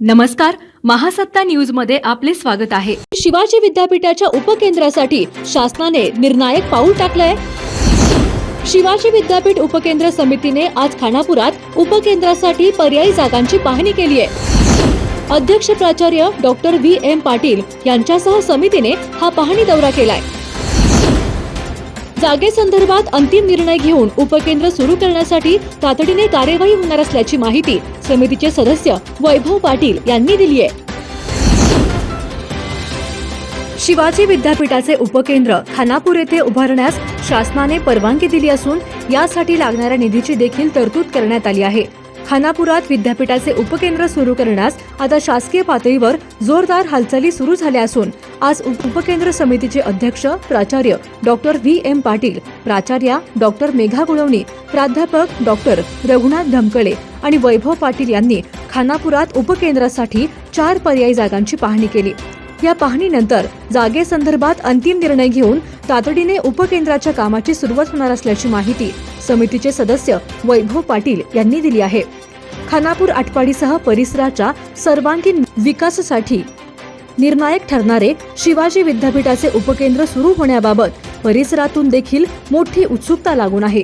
नमस्कार महासत्ता न्यूजमध्ये आपले स्वागत आहे. शिवाजी विद्यापीठाच्या उपकेंद्रासाठी शासनाने निर्णायक पाऊल टाकलंय. शिवाजी विद्यापीठ उपकेंद्र समितीने आज खानापुरात उपकेंद्रासाठी पर्यायी जागांची पाहणी केली आहे अध्यक्ष प्राचार्य डॉक्टर व्ही एम पाटील यांच्यासह समितीने हा पाहणी दौरा केलाय. जागेसंदर्भात अंतिम निर्णय घेऊन उपकेंद्र सुरू करण्यासाठी तातडीने कार्यवाही होणार असल्याची माहिती समितीचे सदस्य वैभव पाटील यांनी दिली आहे. शिवाजी विद्यापीठाचे उपकेंद्र खानापूर येथे उभारण्यास शासनाने परवानगी दिली असून यासाठी लागणाऱ्या निधीची देखील तरतूद करण्यात आली आहे. खानापुरात विद्यापीठाचे उपकेंद्र सुरू करण्यास आता शासकीय पातळीवर जोरदार हालचाली सुरू झाल्या असून आज उपकेंद्र समितीचे अध्यक्ष प्राचार्य डॉक्टर व्ही एम पाटील प्राचार्या डॉक्टर मेघा गुळवणी प्राध्यापक डॉक्टर रघुनाथ धमकळे आणि वैभव पाटील यांनी खानापुरात उपकेंद्रासाठी चार पर्यायी जागांची पाहणी केली. या पाहणीनंतर जागेसंदर्भात अंतिम निर्णय घेऊन तातडीने उपकेंद्राच्या कामाची सुरुवात होणार असल्याची माहिती समितीचे सदस्य वैभव पाटील यांनी दिली आहे. खानापूर आटपाडीसह परिसराच्या सर्वांगीण विकासासाठी निर्णायक ठरणारे शिवाजी विद्यापीठाचे उपकेंद्र सुरू होण्याबाबत परिसरातून देखील मोठी उत्सुकता लागून आहे.